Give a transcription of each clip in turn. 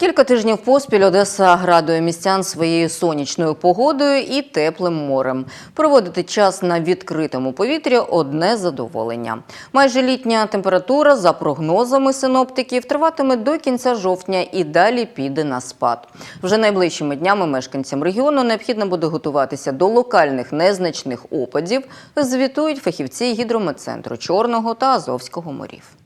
Кілька тижнів поспіль Одеса радує містян своєю сонячною погодою і теплим морем. Проводити час на відкритому повітрі одне задоволення. Майже літня температура, за прогнозами синоптиків, триватиме до кінця жовтня і далі піде на спад. Вже найближчими днями мешканцям регіону необхідно буде готуватися до локальних незначних опадів, звітують фахівці гідрометцентру Чорного та Азовського морів.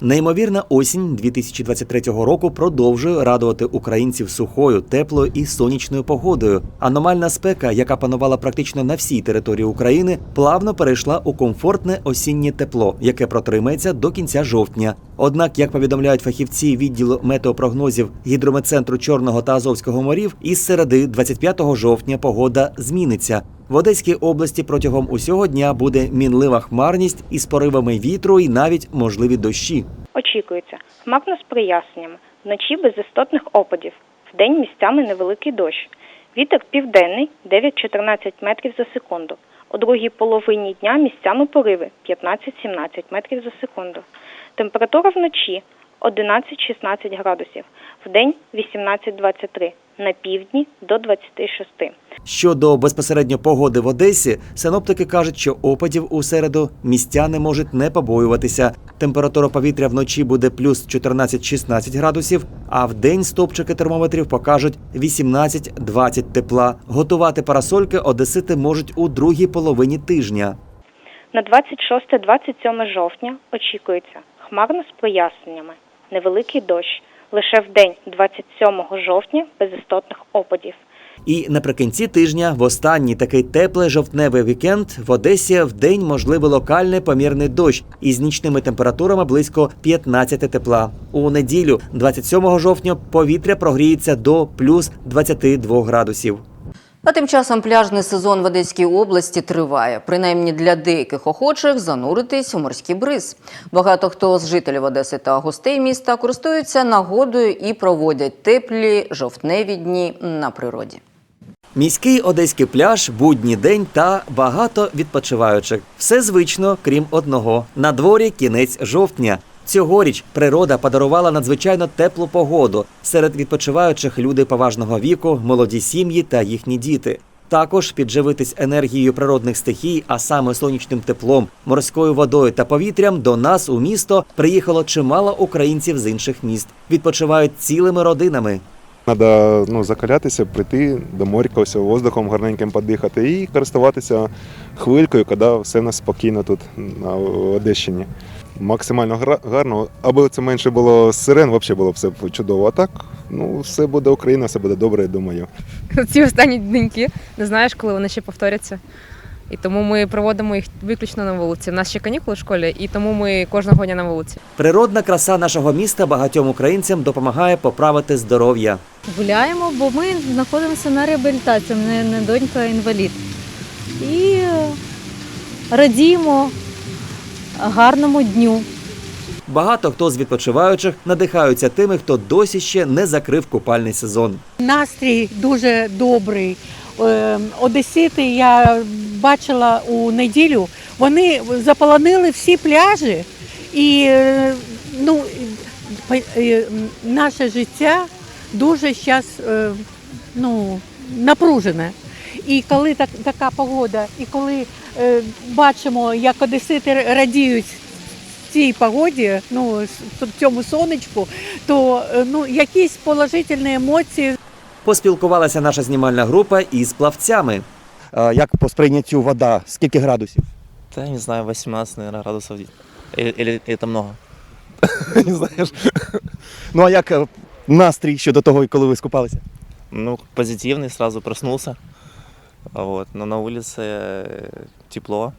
Неймовірна осінь 2023 року продовжує радувати українців сухою, теплою і сонячною погодою. Аномальна спека, яка панувала практично на всій території України, плавно перейшла у комфортне осіннє тепло, яке протримається до кінця жовтня. Однак, як повідомляють фахівці відділу метеопрогнозів гідрометцентру Чорного та Азовського морів, із середи 25 жовтня погода зміниться. В Одеській області протягом усього дня буде мінлива хмарність із поривами вітру і навіть можливі дощі. Очікується хмарно з проясненнями, вночі без істотних опадів, вдень місцями невеликий дощ. Вітер південний 9-14 метрів за секунду. У другій половині дня місцями пориви 15-17 метрів за секунду. Температура вночі 11-16 градусів, вдень 18-23, на півдні до 26. Щодо безпосередньо погоди в Одесі, синоптики кажуть, що опадів у середу містяни можуть не побоюватися. Температура повітря вночі буде плюс 14-16 градусів, а в день стопчики термометрів покажуть 18-20 тепла. Готувати парасольки одесити можуть у другій половині тижня. На 26-27 жовтня очікується хмарно з проясненнями, невеликий дощ. Лише в день 27 жовтня без істотних опадів. І наприкінці тижня, в останній такий теплий жовтневий вікенд, в Одесі в день можливий локальний помірний дощ із нічними температурами близько 15 тепла. У неділю, 27 жовтня, повітря прогріється до плюс 22 градусів. А тим часом пляжний сезон в Одеській області триває. Принаймні для деяких охочих зануритись у морський бриз. Багато хто з жителів Одеси та гостей міста користуються нагодою і проводять теплі жовтневі дні на природі. Міський одеський пляж, будній день та багато відпочиваючих. Все звично, крім одного. На дворі кінець жовтня. Цьогоріч природа подарувала надзвичайно теплу погоду. Серед відпочиваючих люди поважного віку, молоді сім'ї та їхні діти. Також підживитись енергією природних стихій, а саме сонячним теплом, морською водою та повітрям, до нас у місто приїхало чимало українців з інших міст. Відпочивають цілими родинами. Треба ну, закалятися, прийти до моря, все, воздухом гарненьким подихати і користуватися хвилькою, коли все у нас спокійно тут на Одещині. Максимально гарно, аби це менше було сирен, взагалі було б все чудово. А так, ну, все буде Україна, все буде добре, я думаю. ці останні деньки. Не знаєш, коли вони ще повторяться. І тому ми проводимо їх виключно на вулиці. У нас ще канікули в школі, і тому ми кожного дня на вулиці. Природна краса нашого міста багатьом українцям допомагає поправити здоров'я. Гуляємо, бо ми знаходимося на реабілітації, мене донька інвалід. І е, радіємо гарному дню. Багато хто з відпочиваючих надихаються тими, хто досі ще не закрив купальний сезон. Настрій дуже добрий. Е, Одесити я бачила у неділю. Вони заполонили всі пляжі, і е, ну, по- е, наше життя дуже зараз ну, напружене. І коли так, така погода, і коли е, бачимо, як одесити радіють цій погоді, ну, с- цьому сонечку, то е, ну, якісь положительні емоції Поспілкувалася наша знімальна група із плавцями. Як по сприйняттю вода? Скільки градусів? Да, не знаю, 18, наверное, градусов. Или, или это много? Не знаєш. Ну а як е, настрій щодо того, коли ви скупалися? Ну, позитивный, сразу проснулся. Вот. Но на улице э, тепло.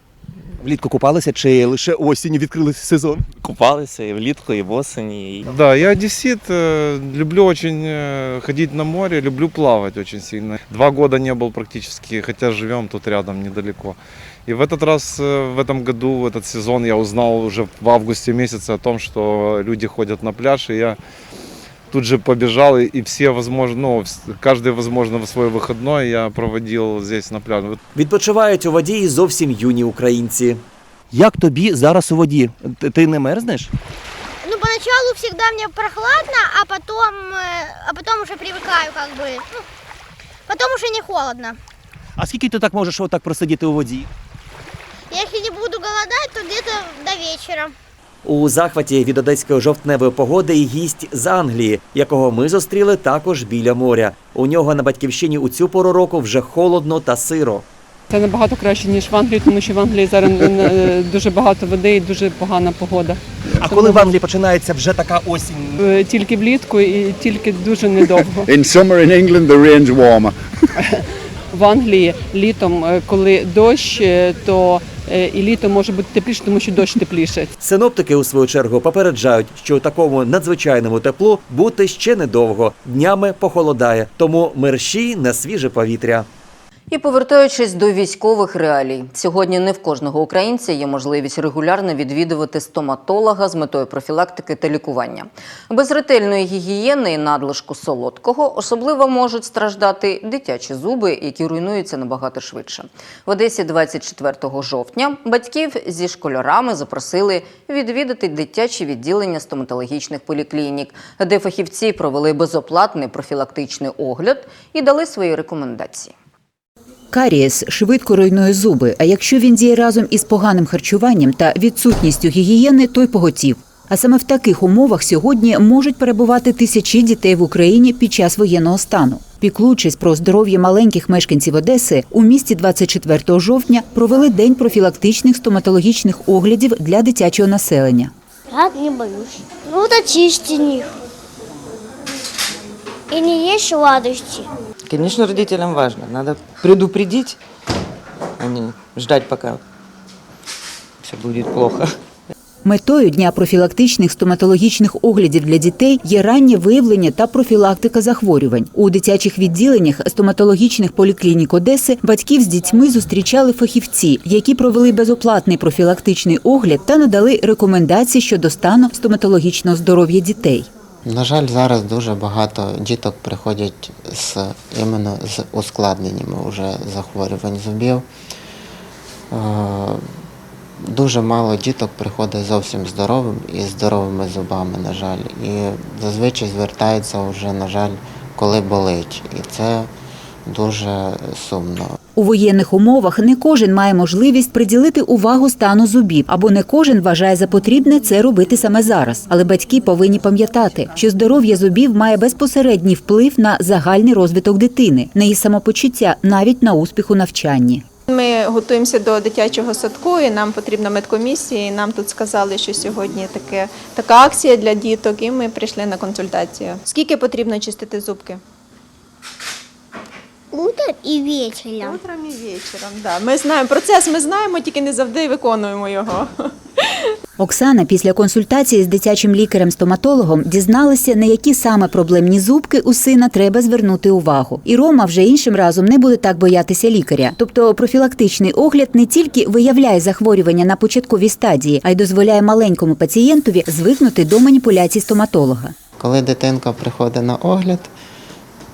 Влітку купалися чи лише осінню відкрили сезон? Купался и влитку, и в осени. И... Да, я одессит, э, люблю очень э, ходить на море, люблю плавать очень сильно. Два года не был практически, хотя живем тут рядом недалеко. И в этот раз, э, в этом году, в этот сезон я узнал уже в августе месяце о том, что люди ходят на пляж, и я тут же побежал, и, и все, возможно, ну, вс- каждый, возможно, в свой выходной я проводил здесь на пляже. Вот Відпочивають у воді і зовсім юні українці. Як тобі зараз у воді? Ти- Ти не мерзнеш? Ну, поначалу всегда мне прохладно, а потом, э, а потом уже привыкаю, как бы. Ну, потом уже не холодно. А скільки ти так можеш отак просидіти у воді? Если не буду голодать, то где-то до вечера. У захваті від одеської жовтневої погоди і гість з Англії, якого ми зустріли також біля моря. У нього на батьківщині у цю пору року вже холодно та сиро. Це набагато краще, ніж в Англії, тому що в Англії зараз е, дуже багато води і дуже погана погода. А коли в Англії починається вже така осінь? Е, Тільки влітку і тільки дуже недовго. In summer in England, the rain's warmer. В Англії літом, е, коли дощ, е, то е, і літо може бути тепліше, тому що дощ тепліше. Синоптики у свою чергу попереджають, що у такому надзвичайному теплу бути ще недовго. Днями похолодає, тому мерщій на свіже повітря. І повертаючись до військових реалій, сьогодні не в кожного українця є можливість регулярно відвідувати стоматолога з метою профілактики та лікування. Без ретельної гігієни і надлишку солодкого особливо можуть страждати дитячі зуби, які руйнуються набагато швидше. В Одесі 24 жовтня батьків зі школярами запросили відвідати дитячі відділення стоматологічних поліклінік, де фахівці провели безоплатний профілактичний огляд і дали свої рекомендації. Карієс швидко руйнує зуби, а якщо він діє разом із поганим харчуванням та відсутністю гігієни, то й поготів. А саме в таких умовах сьогодні можуть перебувати тисячі дітей в Україні під час воєнного стану. Піклуючись про здоров'я маленьких мешканців Одеси, у місті 24 жовтня провели день профілактичних стоматологічних оглядів для дитячого населення. Я не боюсь. Ну, вот очисти них. И не есть сладости. Конечно, родителям важно. Надо предупредить, а не ждать, пока все будет плохо. Метою дня профілактичних стоматологічних оглядів для дітей є раннє виявлення та профілактика захворювань. У дитячих відділеннях стоматологічних поліклінік Одеси батьків з дітьми зустрічали фахівці, які провели безоплатний профілактичний огляд та надали рекомендації щодо стану стоматологічного здоров'я дітей. На жаль, зараз дуже багато діток приходять з іменно з ускладненнями вже захворювань зубів. Е, Дуже мало діток приходить зовсім здоровим і здоровими зубами, на жаль. І зазвичай звертаються вже, на жаль, коли болить. І це дуже сумно. У воєнних умовах не кожен має можливість приділити увагу стану зубів, або не кожен вважає за потрібне це робити саме зараз. Але батьки повинні пам'ятати, що здоров'я зубів має безпосередній вплив на загальний розвиток дитини, на її самопочуття, навіть на успіх у навчанні. Ми готуємося до дитячого садку, і нам потрібна медкомісія. І нам тут сказали, що сьогодні таке така акція для діток, і ми прийшли на консультацію. Скільки потрібно чистити зубки? Утром и вечером. Утром і вечором. Да. Ми знаємо процес, ми знаємо, тільки не завжди виконуємо його. Оксана після консультації з дитячим лікарем-стоматологом дізналася, на які саме проблемні зубки у сина треба звернути увагу. І Рома вже іншим разом не буде так боятися лікаря. Тобто профілактичний огляд не тільки виявляє захворювання на початковій стадії, а й дозволяє маленькому пацієнтові звикнути до маніпуляцій стоматолога. Коли дитинка приходить на огляд,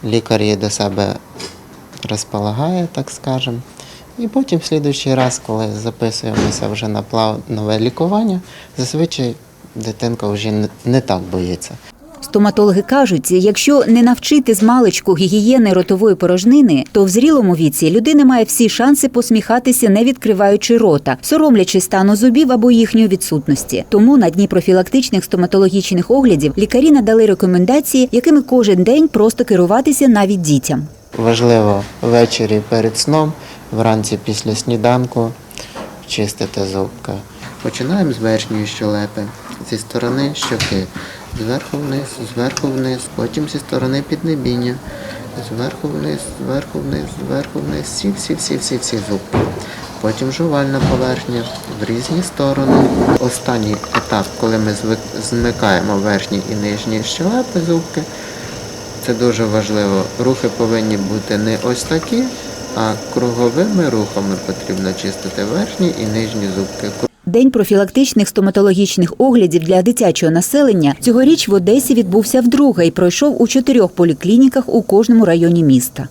лікар її до себе розполагає, так скажемо. І потім в слідуючий раз, коли записуємося вже на планове лікування, зазвичай дитинка вже не, так боїться. Стоматологи кажуть, якщо не навчити з маличку гігієни ротової порожнини, то в зрілому віці людина має всі шанси посміхатися, не відкриваючи рота, соромлячись стану зубів або їхньої відсутності. Тому на дні профілактичних стоматологічних оглядів лікарі надали рекомендації, якими кожен день просто керуватися навіть дітям. Важливо ввечері перед сном, вранці після сніданку чистити зубки. Починаємо з верхньої щелепи, зі сторони щоки, зверху вниз, зверху вниз, потім зі сторони піднебіння, зверху вниз, зверху вниз, зверху вниз, всі, всі, всі, всі, всі зубки. Потім жувальна поверхня в різні сторони. Останній етап, коли ми змикаємо верхні і нижні щелепи зубки, це дуже важливо. Рухи повинні бути не ось такі, а круговими рухами потрібно чистити верхні і нижні зубки. День профілактичних стоматологічних оглядів для дитячого населення цьогоріч в Одесі відбувся вдруге і пройшов у чотирьох поліклініках у кожному районі міста.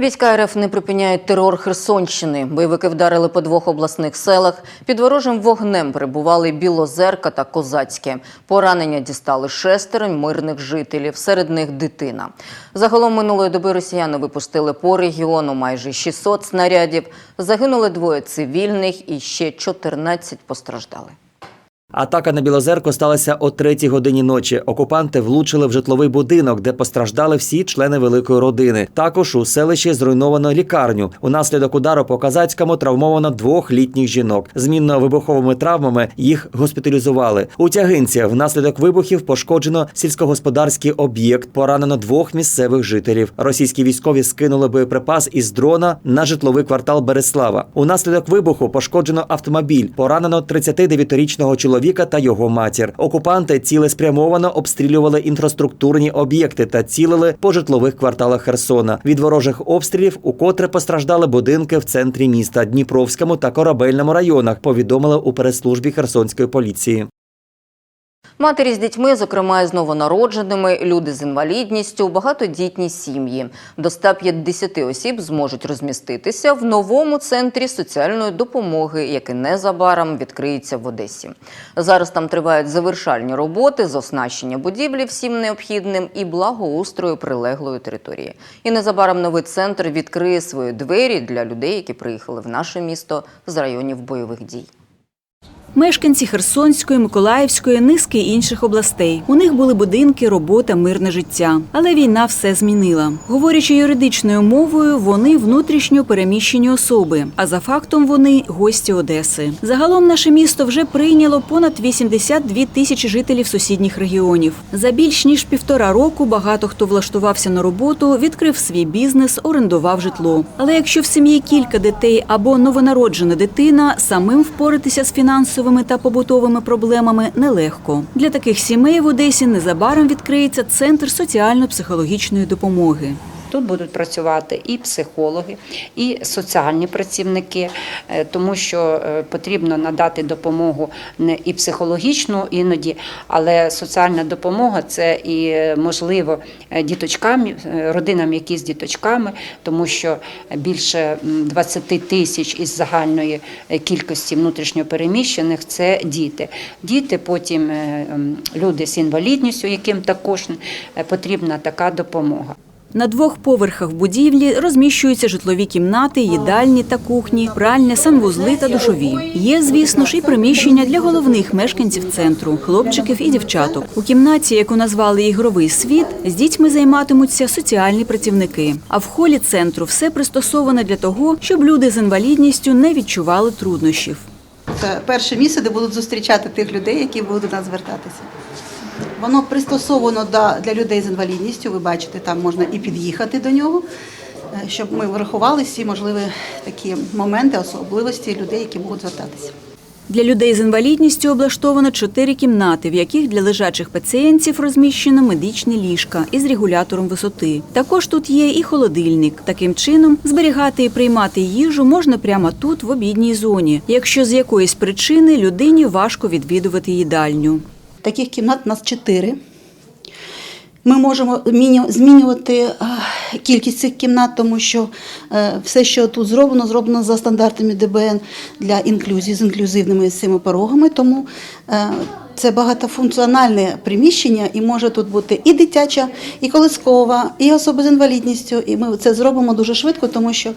Війська РФ не припиняють терор Херсонщини. Бойовики вдарили по двох обласних селах. Під ворожим вогнем перебували Білозерка та Козацьке. Поранення дістали шестеро мирних жителів, серед них дитина. Загалом минулої доби росіяни випустили по регіону майже 600 снарядів. Загинули двоє цивільних і ще 14 постраждали. Атака на Білозерку сталася о третій годині ночі. Окупанти влучили в житловий будинок, де постраждали всі члени великої родини. Також у селищі зруйновано лікарню. Унаслідок удару по Казацькому травмовано двох літніх жінок. Змінно вибуховими травмами їх госпіталізували. У Тягинці внаслідок вибухів пошкоджено сільськогосподарський об'єкт. Поранено двох місцевих жителів. Російські військові скинули боєприпас із дрона на житловий квартал Береслава. Унаслідок вибуху пошкоджено автомобіль. Поранено 39-річного чоловіка та його матір. Окупанти цілеспрямовано обстрілювали інфраструктурні об'єкти та цілили по житлових кварталах Херсона. Від ворожих обстрілів укотре постраждали будинки в центрі міста Дніпровському та Корабельному районах. Повідомили у прес-службі Херсонської поліції. Матері з дітьми, зокрема з новонародженими, люди з інвалідністю, багатодітні сім'ї. До 150 осіб зможуть розміститися в новому центрі соціальної допомоги, який незабаром відкриється в Одесі. Зараз там тривають завершальні роботи з оснащення будівлі всім необхідним і благоустрою прилеглої території. І незабаром новий центр відкриє свої двері для людей, які приїхали в наше місто з районів бойових дій. Мешканці Херсонської, Миколаївської, низки інших областей. У них були будинки, робота, мирне життя. Але війна все змінила. Говорячи юридичною мовою, вони внутрішньо переміщені особи. А за фактом вони гості Одеси. Загалом наше місто вже прийняло понад 82 тисячі жителів сусідніх регіонів. За більш ніж півтора року багато хто влаштувався на роботу, відкрив свій бізнес, орендував житло. Але якщо в сім'ї кілька дітей або новонароджена дитина, самим впоратися з фінансовими та побутовими проблемами нелегко. Для таких сімей в Одесі незабаром відкриється центр соціально-психологічної допомоги. Тут будуть працювати і психологи, і соціальні працівники, е, тому що е, потрібно надати допомогу і психологічну іноді, але соціальна допомога це і е, можливо діточкам, родинам, які з діточками, тому що більше 20 тисяч із загальної кількості внутрішньопереміщених це діти. Діти, потім люди з інвалідністю, яким також потрібна така допомога. На двох поверхах будівлі розміщуються житлові кімнати, їдальні та кухні, пральня, санвузли та душові. Є, звісно ж, і приміщення для головних мешканців центру хлопчиків і дівчаток. У кімнаті, яку назвали ігровий світ, з дітьми займатимуться соціальні працівники. А в холі центру все пристосоване для того, щоб люди з інвалідністю не відчували труднощів. Це перше місце, де будуть зустрічати тих людей, які будуть до нас звертатися. Воно пристосовано для людей з інвалідністю. Ви бачите, там можна і під'їхати до нього, е, щоб ми врахували всі можливі такі моменти, особливості людей, які можуть звертатися. Для людей з інвалідністю облаштовано чотири кімнати, в яких для лежачих пацієнтів розміщено медичні ліжка із регулятором висоти. Також тут є і холодильник. Таким чином зберігати і приймати їжу можна прямо тут, в обідній зоні, якщо з якоїсь причини людині важко відвідувати їдальню. Таких кімнат у нас чотири. Ми можемо змінювати кількість цих кімнат, тому що е, все, що тут зроблено, зроблено за стандартами ДБН для інклюзії з інклюзивними цими порогами. Тому е, це багатофункціональне приміщення, і може тут бути і дитяча, і колискова, і особи з інвалідністю. І ми це зробимо дуже швидко, тому що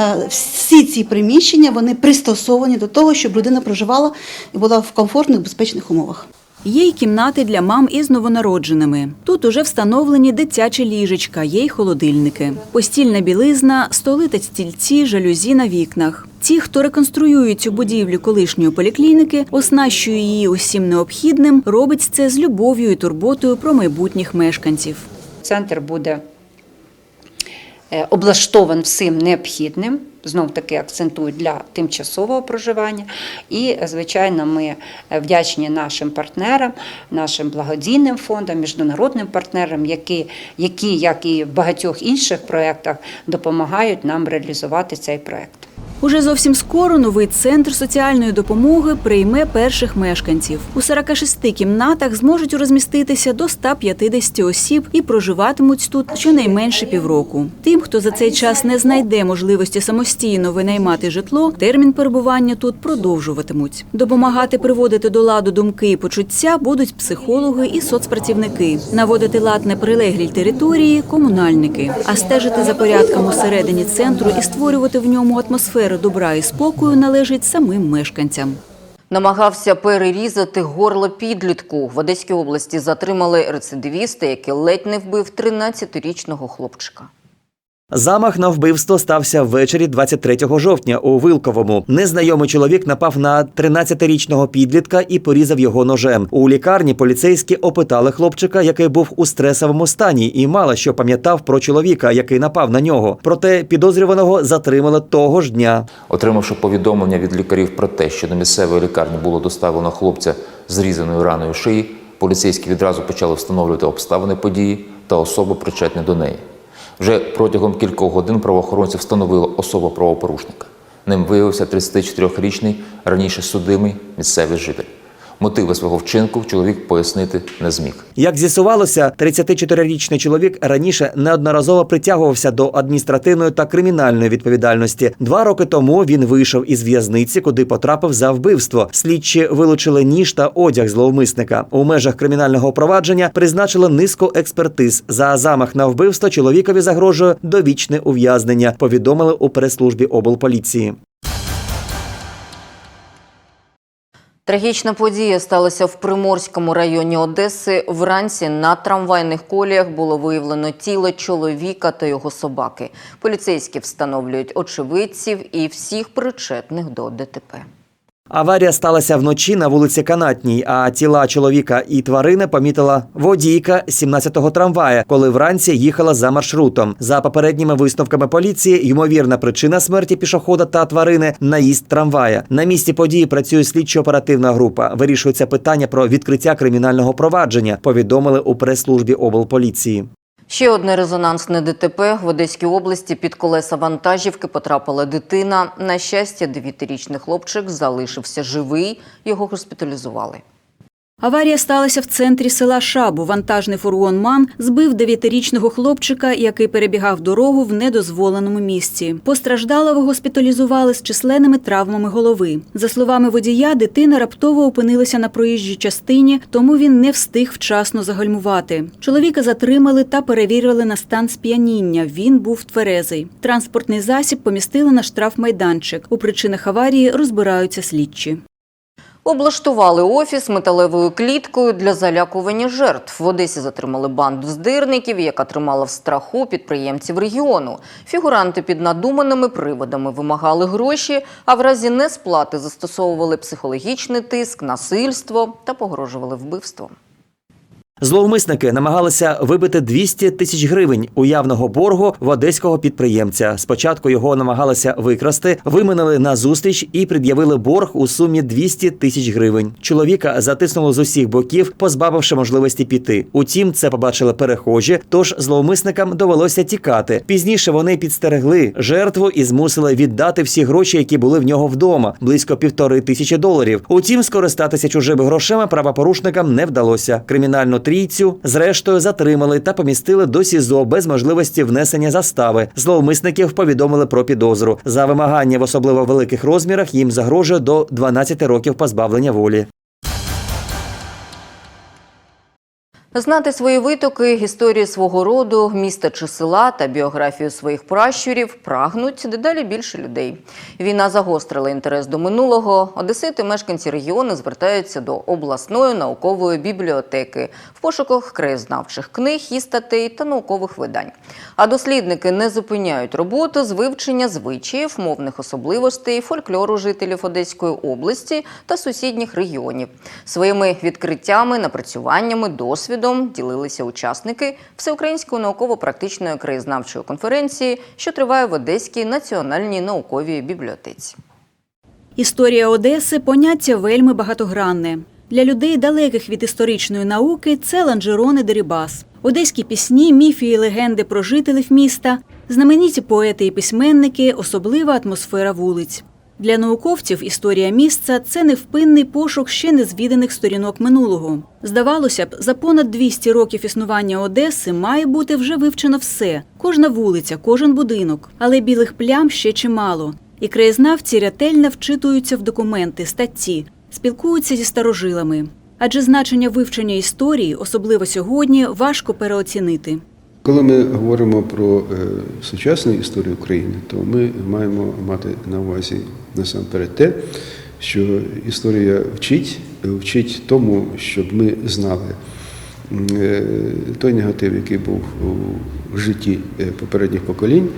е, всі ці приміщення вони пристосовані до того, щоб людина проживала і була в комфортних, безпечних умовах. Є й кімнати для мам із новонародженими. Тут уже встановлені дитячі ліжечка, є й холодильники, постільна білизна, столи та стільці, жалюзі на вікнах. Ті, хто реконструює цю будівлю колишньої поліклініки, оснащує її усім необхідним, робить це з любов'ю і турботою про майбутніх мешканців. Центр буде облаштован всім необхідним. Знов таки акцентують для тимчасового проживання. І, звичайно, ми вдячні нашим партнерам, нашим благодійним фондам, міжнародним партнерам, які, які, як і в багатьох інших проєктах, допомагають нам реалізувати цей проєкт. Уже зовсім скоро новий центр соціальної допомоги прийме перших мешканців. У 46 кімнатах зможуть розміститися до 150 осіб і проживатимуть тут щонайменше півроку. Тим, хто за цей час не знайде можливості самостійно винаймати житло, термін перебування тут продовжуватимуть. Допомагати приводити до ладу думки і почуття будуть психологи і соцпрацівники, наводити лад на прилеглій території комунальники, а стежити за порядком усередині центру і створювати в ньому атмосферу добра і спокою належить самим мешканцям. Намагався перерізати горло підлітку. В Одеській області затримали рецидивіста, який ледь не вбив 13-річного хлопчика. Замах на вбивство стався ввечері 23 жовтня у Вилковому. Незнайомий чоловік напав на 13-річного підлітка і порізав його ножем. У лікарні поліцейські опитали хлопчика, який був у стресовому стані, і мало що пам'ятав про чоловіка, який напав на нього. Проте підозрюваного затримали того ж дня. Отримавши повідомлення від лікарів про те, що до місцевої лікарні було доставлено хлопця з різаною раною шиї, поліцейські відразу почали встановлювати обставини події та особу причетні до неї. Вже протягом кількох годин правоохоронці встановили особу правопорушника. Ним виявився 34-річний раніше судимий місцевий житель. Мотиви свого вчинку чоловік пояснити не зміг. Як з'ясувалося, 34-річний чоловік раніше неодноразово притягувався до адміністративної та кримінальної відповідальності. Два роки тому він вийшов із в'язниці, куди потрапив за вбивство. Слідчі вилучили ніж та одяг зловмисника. У межах кримінального провадження призначили низку експертиз. За замах на вбивство чоловікові загрожує довічне ув'язнення. Повідомили у прес-службі облполіції. Трагічна подія сталася в Приморському районі Одеси. Вранці на трамвайних коліях було виявлено тіло чоловіка та його собаки. Поліцейські встановлюють очевидців і всіх причетних до ДТП. Аварія сталася вночі на вулиці Канатній, а тіла чоловіка і тварини помітила водійка 17-го трамвая, коли вранці їхала за маршрутом. За попередніми висновками поліції, ймовірна причина смерті пішохода та тварини наїзд трамвая. На місці події працює слідчо-оперативна група. Вирішується питання про відкриття кримінального провадження. Повідомили у прес-службі облполіції. Ще одне резонансне ДТП в Одеській області під колеса вантажівки потрапила дитина. На щастя, дев'ятирічний хлопчик залишився живий. Його госпіталізували. Аварія сталася в центрі села Шабу. Вантажний фургон Ман збив дев'ятирічного хлопчика, який перебігав дорогу в недозволеному місці. Постраждалого госпіталізували з численними травмами голови. За словами водія, дитина раптово опинилася на проїжджій частині, тому він не встиг вчасно загальмувати. Чоловіка затримали та перевірили на стан сп'яніння. Він був тверезий. Транспортний засіб помістили на штрафмайданчик. У причинах аварії розбираються слідчі. Облаштували офіс металевою кліткою для залякування жертв. В Одесі затримали банду здирників, яка тримала в страху підприємців регіону. Фігуранти під надуманими приводами вимагали гроші, а в разі несплати застосовували психологічний тиск, насильство та погрожували вбивством. Зловмисники намагалися вибити 200 тисяч гривень уявного боргу в одеського підприємця. Спочатку його намагалися викрасти, виминили на зустріч і пред'явили борг у сумі 200 тисяч гривень. Чоловіка затиснуло з усіх боків, позбавивши можливості піти. Утім, це побачили перехожі, тож зловмисникам довелося тікати. Пізніше вони підстерегли жертву і змусили віддати всі гроші, які були в нього вдома близько півтори тисячі доларів. Утім, скористатися чужими грошима правопорушникам не вдалося. Кримінальну трійцю зрештою затримали та помістили до СІЗО без можливості внесення застави. Зловмисників повідомили про підозру. За вимагання в особливо великих розмірах їм загрожує до 12 років позбавлення волі. Знати свої витоки, історію свого роду, міста чи села та біографію своїх пращурів прагнуть дедалі більше людей. Війна загострила інтерес до минулого. Одесити, мешканці регіону, звертаються до обласної наукової бібліотеки в пошуках краєзнавчих книг і статей та наукових видань. А дослідники не зупиняють роботу з вивчення звичаїв, мовних особливостей, фольклору жителів Одеської області та сусідніх регіонів. Своїми відкриттями, напрацюваннями, досвідом ділилися учасники Всеукраїнської науково-практичної краєзнавчої конференції, що триває в Одеській національній науковій бібліотеці. Історія Одеси поняття вельми багатогранне. Для людей, далеких від історичної науки, це Ланжерон і Дерибас. Одеські пісні, міфи і легенди про жителів міста Знамениті поети і письменники, особлива атмосфера вулиць. Для науковців історія місця це невпинний пошук ще незвіданих сторінок минулого. Здавалося б, за понад 200 років існування Одеси має бути вже вивчено все: кожна вулиця, кожен будинок. Але білих плям ще чимало. І краєзнавці ретельно вчитуються в документи, статті, спілкуються зі старожилами. Адже значення вивчення історії, особливо сьогодні, важко переоцінити. Коли ми говоримо про е, сучасну історію України, то ми маємо мати на увазі насамперед те, що історія вчить, вчить тому, щоб ми знали е, той негатив, який був у житті е, попередніх поколінь,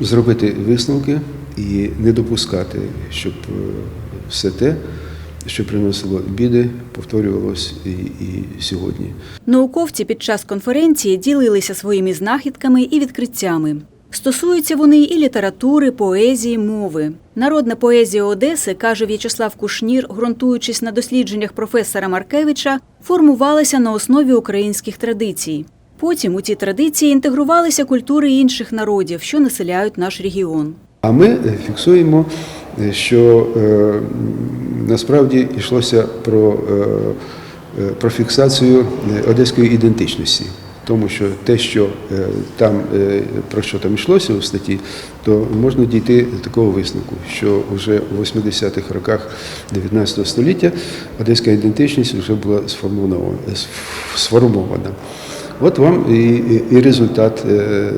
зробити висновки і не допускати, щоб все те, що приносило біди, повторювалось і, і сьогодні. Науковці під час конференції ділилися своїми знахідками і відкриттями. Стосуються вони і літератури, поезії, мови. Народна поезія Одеси, каже В'ячеслав Кушнір, ґрунтуючись на дослідженнях професора Маркевича, формувалася на основі українських традицій. Потім у ці традиції інтегрувалися культури інших народів, що населяють наш регіон. А ми фіксуємо, що е, насправді йшлося про, е, е, про фіксацію е, одеської ідентичності. Тому що те, що е, там е, про що там йшлося у статті, то можна дійти до такого висновку, що вже у 80-х роках 19 століття одеська ідентичність вже була сформована. От вам і, і, і результат е,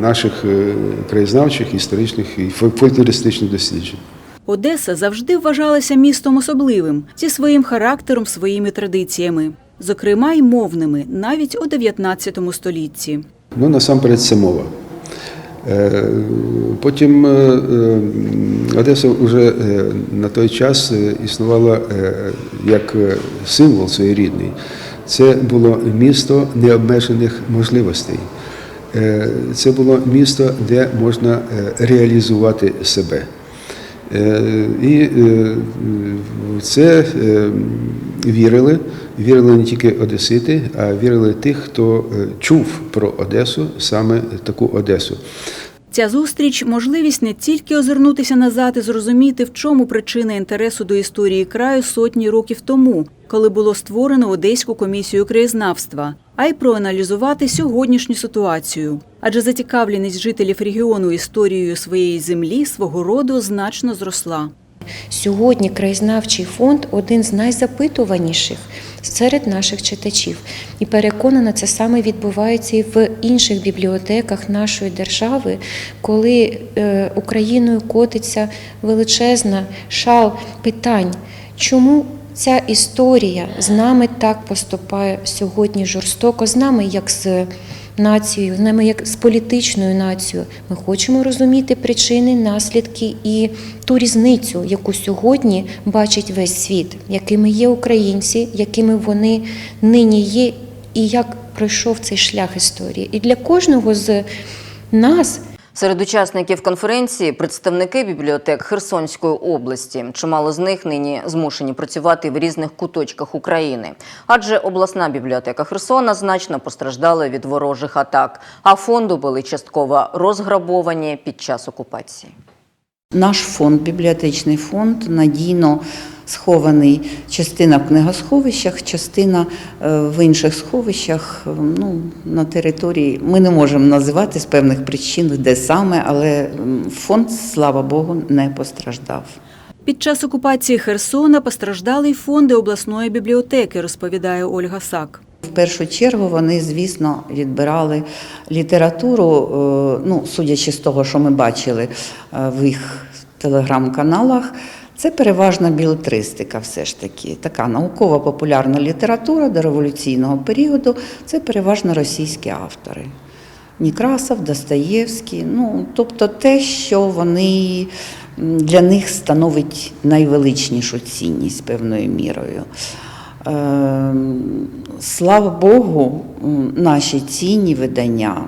наших е, краєзнавчих, історичних і фольк- фольклористичних досліджень. Одеса завжди вважалася містом особливим зі своїм характером, своїми традиціями, зокрема й мовними, навіть у 19 столітті. Ну, насамперед, це мова. Е, Потім Одеса вже на той час існувала як символ своєрідний. Це було місто необмежених можливостей. Е, Це було місто, де можна е, реалізувати себе. Е, І в це вірили, вірили не тільки одесити, а вірили тих, хто чув про Одесу, саме таку Одесу. Ця зустріч можливість не тільки озирнутися назад і зрозуміти, в чому причина інтересу до історії краю сотні років тому, коли було створено Одеську комісію краєзнавства, а й проаналізувати сьогоднішню ситуацію. Адже зацікавленість жителів регіону історією своєї землі свого роду значно зросла. Сьогодні краєзнавчий фонд один з найзапитуваніших серед наших читачів. І переконана, це саме відбувається і в інших бібліотеках нашої держави, коли е, Україною котиться величезна шал питань, чому ця історія з нами так поступає сьогодні жорстоко, з нами як з нацією, з нами як з політичною нацією. Ми хочемо розуміти причини, наслідки і ту різницю, яку сьогодні бачить весь світ, якими є українці, якими вони нині є, і як пройшов цей шлях історії. І для кожного з нас. Серед учасників конференції представники бібліотек Херсонської області. Чимало з них нині змушені працювати в різних куточках України, адже обласна бібліотека Херсона значно постраждала від ворожих атак, а фонду були частково розграбовані під час окупації. Наш фонд, бібліотечний фонд, надійно схований частина в книгосховищах, частина е, в інших сховищах. е, Ну, на території ми не можемо називати з певних причин, де саме, але фонд, слава Богу, не постраждав. Під час окупації Херсона постраждали й фонди обласної бібліотеки, розповідає Ольга Сак. В першу чергу вони, звісно, відбирали літературу, е, ну, судячи з того, що ми бачили в їх телеграм-каналах. Це переважна білетристика, все ж таки. Така науково-популярна література до революційного періоду. Це переважно російські автори. Некрасов, Достоєвський, ну, тобто те, що вони для них становить найвеличнішу цінність певною мірою. Ем, Слава Богу, наші цінні видання,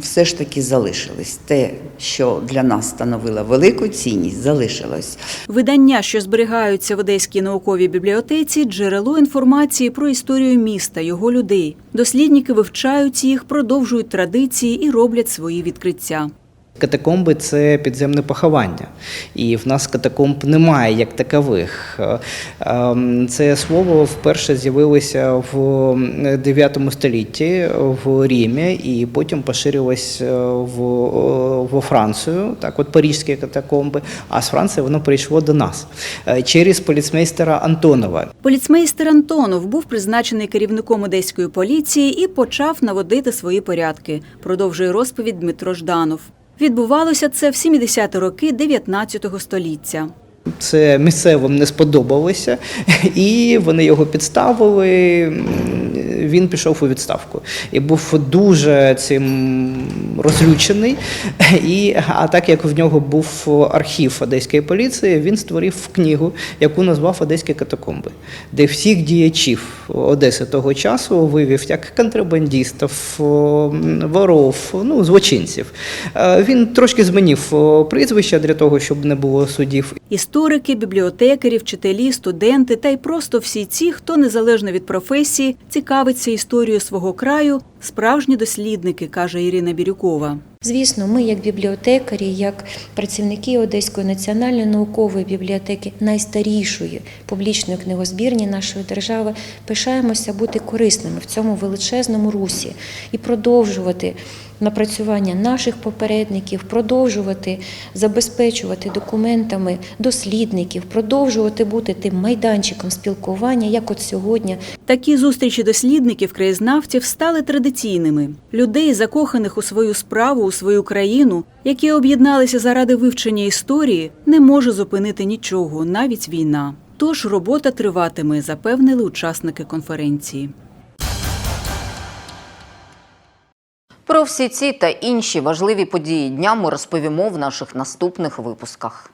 все ж таки залишились. Те, що для нас становило велику цінність, залишилось. Видання, що зберігаються в Одеській науковій бібліотеці, джерело інформації про історію міста, його людей. Дослідники вивчають їх, продовжують традиції і роблять свої відкриття. Катакомби це підземне поховання, і в нас катакомб немає як такових. Е, ем, Це слово вперше з'явилося в 9 столітті в Римі і потім поширилось е, в, е, Францію, так от парижські катакомби, а з Франції воно прийшло до нас е, через поліцмейстера Антонова. Поліцмейстер Антонов був призначений керівником одеської поліції і почав наводити свої порядки. Продовжує розповідь Дмитро Жданов. Відбувалося це в 70-ті роки 19 століття. Це місцевим не сподобалося, і вони його підставили. Він пішов у відставку і був дуже цим розлючений. І, а так як в нього був архів одеської поліції, він створив книгу, яку назвав Одеські катакомби, де всіх діячів Одеси того часу вивів як контрабандистів, воров, ну, злочинців. Е, Він трошки змінив о, прізвища для того, щоб не було судів. Історики, бібліотекарі, вчителі, студенти та й просто всі ті, хто незалежно від професії цікавиться історією свого краю, справжні дослідники, каже Ірина Бірюкова. Звісно, ми, як бібліотекарі, як працівники Одеської національної наукової бібліотеки, найстарішої публічної книгозбірні нашої держави, пишаємося бути корисними в цьому величезному русі і продовжувати напрацювання наших попередників, продовжувати забезпечувати документами дослідників, продовжувати бути тим майданчиком спілкування, як от сьогодні. Такі зустрічі дослідників, краєзнавців стали традиційними. Людей, закоханих у свою справу, у свою країну, які об'єдналися заради вивчення історії, не може зупинити нічого, навіть війна. Тож робота триватиме, запевнили учасники конференції. Про всі ці та інші важливі події дня ми розповімо в наших наступних випусках.